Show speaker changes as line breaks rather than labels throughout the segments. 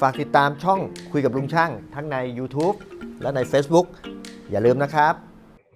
ฝากติดตามช่องคุยกับลุงช่างทั้งใน YouTube และใน Facebook อย่าลืมนะครับ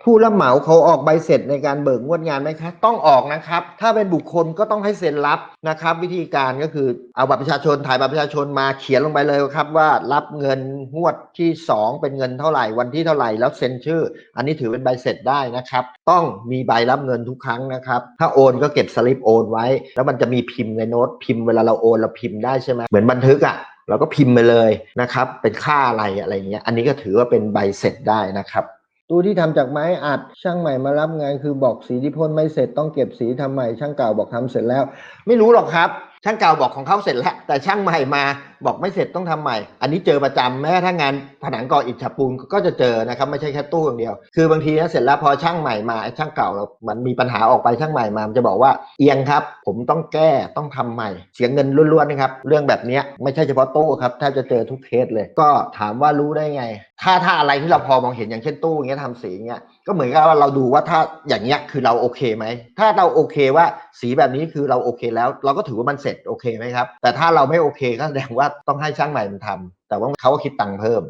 ผู้รับเหมาเขาออกใบเสร็จในการเบิกงวดงานไหมครับต้องออกนะครับ ถ้าเป็นบุคคลก็ต้องให้เซ็นรับนะครับ วิธีการก็คือเอาบัตรประชาชนถ่ายบัตรประชาชนมาเขียนลงไปเลยครับว่ารับเงินงวดที่ 2 เป็นเงินเท่าไหร่วันที่เท่าไหร่แล้วเซ็นชื่อ อันนี้ถือเป็นใบเสร็จได้นะครับ ต้องมีใบรับเงินทุกครั้งนะครับ ถ้าโอนก็เก็บสลิปโอนไว้ แล้วมันจะมีพิมพ์ในโน้ตพิมพ์เวลาเราโอนเราพิมพ์ได้ใช่ไหมเหมือนบันทึกอะเราก็พิมพ์ไปเลยนะครับ เป็นค่าอะไรอะไรเงี้ย อันนี้ก็ถือว่าเป็นใบเสร็จได้นะครับ ตู้ที่ทำจากไม้อัดช่างใหม่มารับงานคือบอกสีที่พ่นไม่เสร็จต้องเก็บสีทำใหม่ช่างเก่าบอกทำเสร็จแล้ว ไม่รู้หรอกครับ ช่างเก่าบอกของเขาเสร็จแล้ว แต่ช่างใหม่มาบอกไม่เสร็จต้องทำใหม่ อันนี้เจอประจำแม้ถ้างานผนังก่ออิฐฉาปูนก็จะเจอนะครับไม่ใช่แค่ตู้อย่างเดียว คือบางทีนะเสร็จแล้วพอช่างใหม่มาช่างเก่าเรามันมีปัญหาออกไปช่างใหม่มามันจะบอกว่าเอียงครับ ผมต้องแก้ต้องทำใหม่ เสียเงินล้วนๆนะครับเรื่องแบบนี้ไม่ใช่เฉพาะตู้ครับแทบจะเจอทุกเคสเลย ก็ถามว่ารู้ได้ไง ถ้าถ้าอะไรที่เราพอมองเห็นอย่างเช่นตู้อย่างเงี้ยทำสีอย่างเงี้ย ก็เหมือนกับว่าเราดูว่าถ้าอย่างเงี้ยคือเราโอเคไหม ถ้าเราโอเคว่าสีแบบนี้คือเราโอเคแล้ว เราก็ถือว่ามันเสร็จโอเคไหมครับ แต่ถ้าเราไม่โอเคก็แสดงว่าต้องให้ช่างใหม่มันทำแต่ว่าเขาก็คิดตังค์เพิ่ม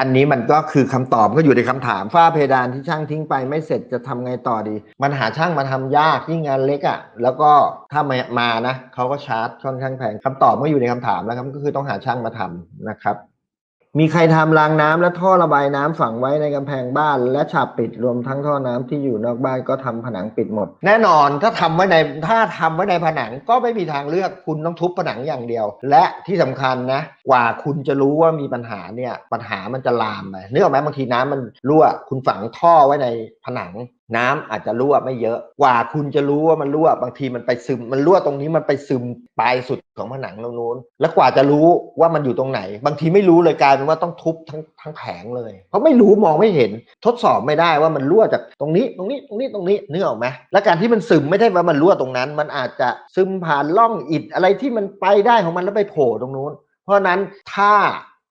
อันนี้มันก็คือคำตอบก็อยู่ในคำถามฝ้าเพดานที่ช่างทิ้งไปไม่เสร็จจะทำไงต่อดี มันหาช่างมาทำยากยิ่งงานเล็กอะ่ะ แล้วก็ถ้ามามานะเขาก็ชาร์จค่อนข้างแพงคำตอบก็อยู่ในคำถามแล้วครับก็คือต้องหาช่างมาทำนะครับ มีใครทำรางน้ำและท่อระบายน้ำฝังไว้ในกำแพงบ้านและฉาบปิดรวมทั้งท่อน้ำที่อยู่นอกบ้านก็ทำผนังปิดหมด แน่นอนถ้าทำไว้ในถ้าทำไว้ในผนังก็ไม่มีทางเลือกคุณต้องทุบผนังอย่างเดียว และที่สำคัญนะกว่าคุณจะรู้ว่ามีปัญหาเนี่ยปัญหามันจะลามไปเนึกออกไหมบางทีน้ำมันรั่วคุณฝังท่อไว้ในผนังน้ำอาจจะรั่วไม่เยอะ กว่าคุณจะรู้ว่ามันรั่วบางทีมันไปซึม มันรั่วตรงนี้มันไปซึมปลายสุดของผนังตรงนู้น แล้วกว่าจะรู้ว่ามันอยู่ตรงไหน บางทีไม่รู้เลยกลายเป็นว่าต้องทุบทั้งทั้งแผงเลย เพราะไม่รู้มองไม่เห็น ทดสอบไม่ได้ว่ามันรั่วจากตรงนี้ตรงนี้ตรงนี้ตรงนี้นึกออกไหมและการที่มันซึมไม่ใช่ว่ามันรั่วตรงนั้น มันอาจจะซึมผ่านร่องอิฐอะไรที่มันไปได้ของมันแล้วไปโผล่ตรงนู้น เพราะนั้นถ้า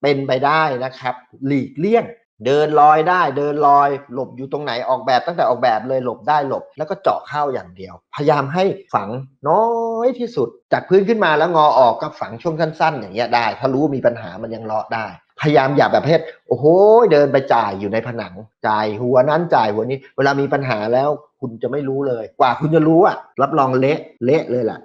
เป็นไปได้นะครับ หลีกเลี่ยง เดินลอยได้เดินลอย หลบอยู่ตรงไหนออกแบบตั้งแต่ออกแบบเลยหลบได้หลบ แล้วก็เจาะเข้าอย่างเดียว พยายามให้ฝังน้อยที่สุด จากพื้นขึ้นมาแล้วงอออกก็ฝังช่วงสั้นๆ อย่างเงี้ยได้ ถ้ารู้มีปัญหามันยังเลาะได้ พยายามอย่าแบบเภทโอ้โหเดินไปจ่ายอยู่ในผนังจ่ายหัวนั้นจ่ายหัวนี้ เวลามีปัญหาแล้วคุณจะไม่รู้เลย กว่าคุณจะรู้อะรับรองเละเละเลยล่ะ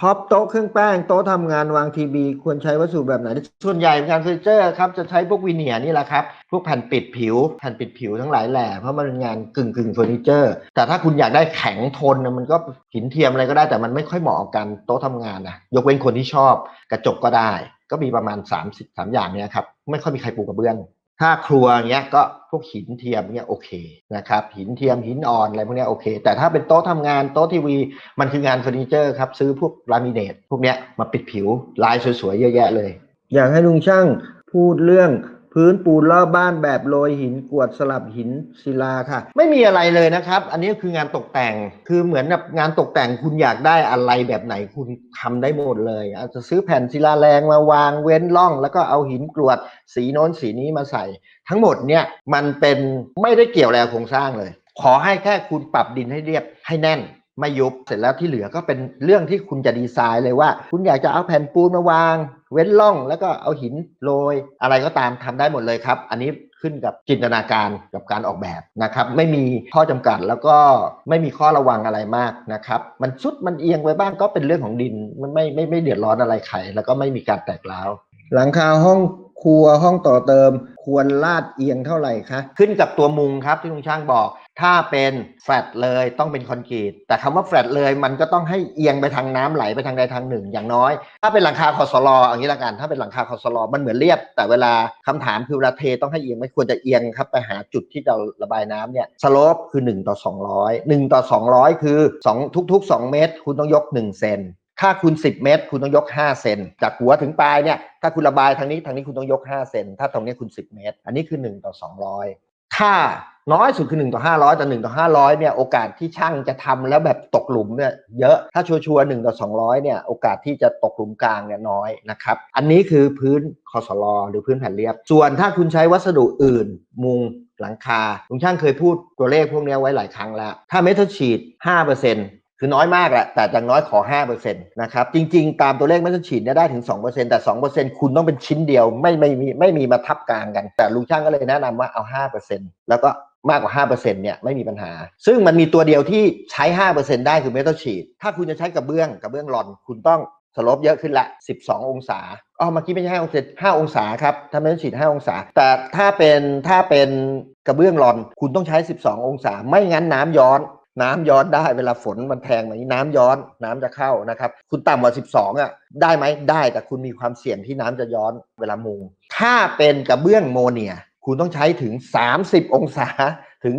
ท็อปโต๊ะเครื่องแป้งโต๊ะทำงานวางทีวีควรใช้วัสดุแบบไหน ส่วนใหญ่งานเฟอร์นิเจอร์ครับจะใช้พวกวีเนียร์นี่แหละครับ พวกแผ่นปิดผิว แผ่นปิดผิวทั้งหลายแหล่เพราะมันเป็นงานกึ่งกึ่งเฟอร์นิเจอร์ แต่ถ้าคุณอยากได้แข็งทนนะมันก็หินเทียมอะไรก็ได้แต่มันไม่ค่อยเหมาะกับการโต๊ะทำงานนะยกเว้นคนที่ชอบ กระจกก็ได้ ก็มีประมาณ 3 0 3อย่างเนี้ยครับไม่ค่อยมีใครปูกระเบื้อง ถ้าครัวเงี้ยก็พวกหินเทียมเงี้ยโอเคนะครับหินเทียมหินอ่อนอะไรพวกเนี้ยโอเค แต่ถ้าเป็นโต๊ะทำงานโต๊ะทีวีมันคืองานเฟอร์นิเจอร์ครับซื้อพวกลามิเนตพวกเนี้ยมาปิดผิวลายสวยๆเยอะแยะเลย อยากให้ลุงช่างพูดเรื่อง พื้นปูนรอบบ้านแบบโรยหินกรวดสลับหินศิลาค่ะ ไม่มีอะไรเลยนะครับ อันนี้คืองานตกแต่งคือเหมือนกับงานตกแต่งคุณอยากได้อะไรแบบไหนคุณทำได้หมดเลยอาจจะซื้อแผ่นศิลาแรงมาวางเว้นร่อง แล้วก็เอาหินกรวด สีโน้นสีนี้มาใส่ ทั้งหมดเนี่ยมันเป็นไม่ได้เกี่ยวอะไรโครงสร้างเลย ขอให้แค่คุณปรับดินให้เรียบให้แน่น ไม่ยุบเสร็จแล้วที่เหลือก็เป็นเรื่องที่คุณจะดีไซน์เลยว่า คุณอยากจะเอาแผ่นปูนมาวาง เว้นร่องแล้วก็เอาหินโรยอะไรก็ตามทำได้หมดเลยครับ อันนี้ขึ้นกับจินตนาการกับการออกแบบนะครับไม่มีข้อจำกัดแล้วก็ไม่มีข้อระวังอะไรมากนะครับมันสุดมันเอียงไว้บ้างก็เป็นเรื่องของดินมันไม่ไม่ไม่เดือดร้อนอะไรใครแล้วก็ไม่มีการแตกร้าวหลังคาห้อง ครัวห้องต่อเติม ควรลาดเอียงเท่าไหร่คะขึ้นกับตัวมุงครับที่ลุงช่างบอก ถ้าเป็นแฟลตเลยต้องเป็นคอนกรีตแต่คำว่าแฟลตเลยมันก็ต้องให้เอียงไปทางน้ำไหลไปทางใดทางหนึ่ง อย่างน้อย ถ้าเป็นหลังคาคอสลออย่างนี้ละกัน ถ้าเป็นหลังคาคอสลอมันเหมือนเรียบ แต่เวลาคำถามคือเวลาเทต้องให้เอียงไม่ควรจะเอียงครับไปหาจุดที่จะระบายน้ำเนี่ยสโลปคือ1ต่อ200 1ต่อ200 คือ 2 ทุก ๆ 2 เมตร คุณต้องยก 1 เซน ถ้าคุณ 10 เมตร คุณต้องยก 5 เซนจากหัวถึงปลายเนี่ยถ้าคุณระบายทางนี้ทางนี้คุณต้องยก 5 เซนถ้าตรงนี้คุณ 10 เมตร อันนี้คือ 1 ต่อ 200ถ้าน้อยสุดคือ1ต่อ500 แต่ 1 ต่อ 500เนี่ยโอกาสที่ช่างจะทำแล้วแบบตกหลุมเนี่ยเยอะถ้าชัวร์ๆ1ต่อ 200เนี่ยโอกาสที่จะตกหลุมกลางเนี่ยน้อยนะครับอันนี้คือพื้นคอสลอหรือพื้นแผ่นเรียบ ส่วนถ้าคุณใช้วัสดุอื่น มุงหลังคาลุงช่างเคยพูดตัวเลขพวกนี้ไว้หลายครั้งแล้ว ถ้าเมทัลชีต5% คือน้อยมากแหละแต่อย่างน้อยขอ 5%นะครับ จริง ๆ ตามตัวเลขไม่ต้องฉีดเนี่ยได้ถึง 2%แต่ 2%คุณต้องเป็นชิ้นเดียว ไม่ไม่มีไม่มีมาทับกลางกัน แต่ลุงช่างก็เลยแนะนำว่าเอา 5%แล้วก็มากกว่า 5%เนี่ยไม่มีปัญหา ซึ่งมันมีตัวเดียวที่ใช้ 5%ได้คือไม่ต้องฉีดถ้าคุณจะใช้กระเบื้องกระเบื้องหลอน คุณต้องสลบเยอะขึ้นละ 12 องศาอ๋อเมื่อกี้ไม่ใช่5องศา5องศาครับถ้าไม่ต้องฉีด 5 องศา แต่ถ้าเป็นถ้าเป็นกระเบื้องหลอน คุณต้องใช้ 12 องศา ไม่งั้นน้ำย้อน น้ำย้อนได้เวลาฝนมันแทงแบบนี้น้ำย้อนน้ำจะเข้านะครับ คุณต่ำกว่า 12อะได้ไหมได้แต่คุณมีความเสี่ยงที่น้ำจะย้อนเวลามุง ถ้าเป็นกระเบื้องโมเนีย คุณต้องใช้ถึง 30 องศาถึง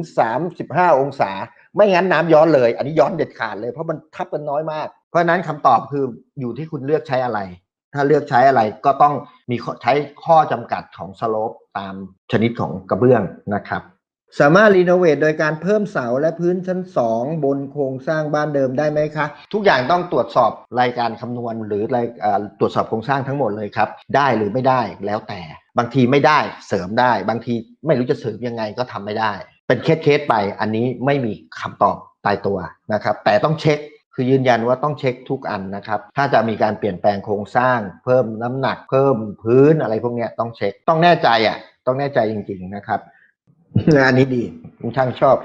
35 องศา ไม่งั้นน้ำย้อนเลย อันนี้ย้อนเด็ดขาดเลยเพราะมันทับกันน้อยมาก เพราะฉะนั้นคำตอบคืออยู่ที่คุณเลือกใช้อะไร ถ้าเลือกใช้อะไรก็ต้องมีใช้ข้อจำกัดของสโลปตามชนิดของกระเบื้องนะครับ สามารถรีโนเวทโดยการเพิ่มเสาและพื้นชั้น 2 บนโครงสร้างบ้านเดิมได้ไหมคะ ทุกอย่างต้องตรวจสอบรายการคำนวณ หรือรายตรวจสอบโครงสร้างทั้งหมดเลยครับ ได้หรือไม่ได้แล้วแต่ บางทีไม่ได้เสริมได้ บางทีไม่รู้จะเสริมยังไงก็ทำไม่ได้ เป็นเคสเคสๆไปอันนี้ไม่มีคำตอบตายตัวนะครับ แต่ต้องเช็คคือยืนยันว่าต้องเช็คทุกอันนะครับ ถ้าจะมีการเปลี่ยนแปลงโครงสร้าง เพิ่มน้ำหนัก เพิ่มพื้นอะไรพวกนี้ต้องเช็ค ต้องแน่ใจอะ ต้องแน่ใจจริง ๆ นะครับ อันนี้ดีคุณช่างชอบ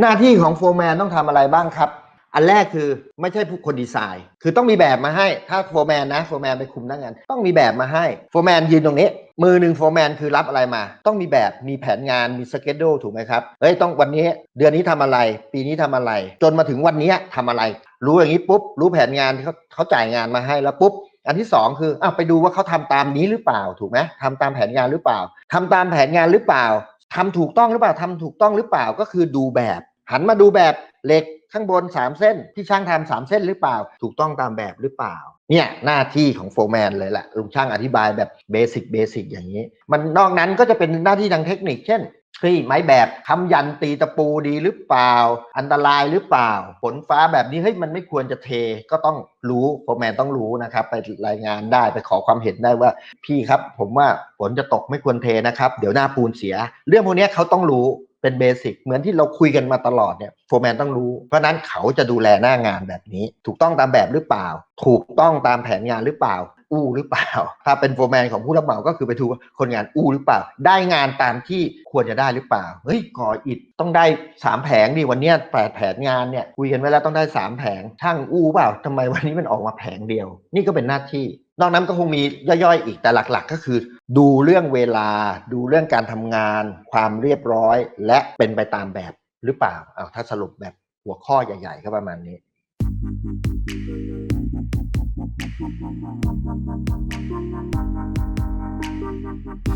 หน้าที่ของโฟร์แมนต้องทำอะไรบ้างครับ อันแรกคือไม่ใช่ผู้คนดีไซน์ คือต้องมีแบบมาให้ ถ้าโฟร์แมนนะโฟร์แมนไปคุมหน้างาน ต้องมีแบบมาให้ โฟร์แมนยืนตรงนี้ มือหนึ่งโฟร์แมนคือรับอะไรมา ต้องมีแบบมีแผนงานมีสเกจดูถูกไหมครับเฮ้ยต้องวันนี้เดือนนี้ทำอะไร ปีนี้ทำอะไร จนมาถึงวันนี้ทำอะไร รู้อย่างนี้ปุ๊บรู้แผนงานที่เขาเขาจ่ายงานมาให้แล้วปุ๊บอันที่สองคืออ้าวไปดูว่าเขาทำตามนี้หรือเปล่าถูกไหมทำตามแผนงานหรือเปล่าทำตามแผนงานหรือเปล่า ทำถูกต้องหรือเปล่าทำถูกต้องหรือเปล่าก็คือดูแบบ หันมาดูแบบเหล็กข้างบน 3 เส้นที่ช่างทำสามเส้นหรือเปล่า ถูกต้องตามแบบหรือเปล่า เนี่ยหน้าที่ของโฟร์แมนเลยแหละลุงช่างอธิบายแบบเบสิกเบสิกอย่างนี้ มันนอกนั้นก็จะเป็นหน้าที่ทางเทคนิคเช่น คี่ไม้แบบค้ำยันตีตะปูดีหรือเปล่า อันตรายหรือเปล่า ฝนฟ้าแบบนี้เฮ้ยมันไม่ควรจะเทก็ต้องรู้โฟร์แมนต้องรู้นะครับ ไปรายงานได้ไปขอความเห็นได้ว่า พี่ครับผมว่าฝนจะตกไม่ควรเทนะครับ เดี๋ยวหน้าปูนเสีย เรื่องพวกนี้เขาต้องรู้เป็นเบสิกเหมือนที่เราคุยกันมาตลอดเนี่ยโฟร์แมนต้องรู้ เพราะนั้นเขาจะดูแลหน้างานแบบนี้ ถูกต้องตามแบบหรือเปล่า ถูกต้องตามแผนงานหรือเปล่า อู้หรือเปล่า ถ้าเป็นโฟร์แมนของผู้รับเหมาก็คือไปดูว่าคนงานอู้หรือเปล่า ได้งานตามที่ควรจะได้หรือเปล่า เฮ้ยก่ออิฐต้องได้สามแผงดิวันนี้แปดแผนงานเนี่ยคุยกันไว้แล้วต้องได้สามแผงช่างอู้เปล่าทำไมวันนี้มันออกมาแผงเดียว นี่ก็เป็นหน้าที่ นอกนั้นก็คงมีย่อยๆ อีกแต่หลักๆ ก็คือ ดูเรื่องเวลา ดูเรื่องการทำงาน ความเรียบร้อย และเป็นไปตามแบบหรือเปล่าเอาถ้าสรุปแบบหัวข้อใหญ่ ๆ ก็ประมาณนี้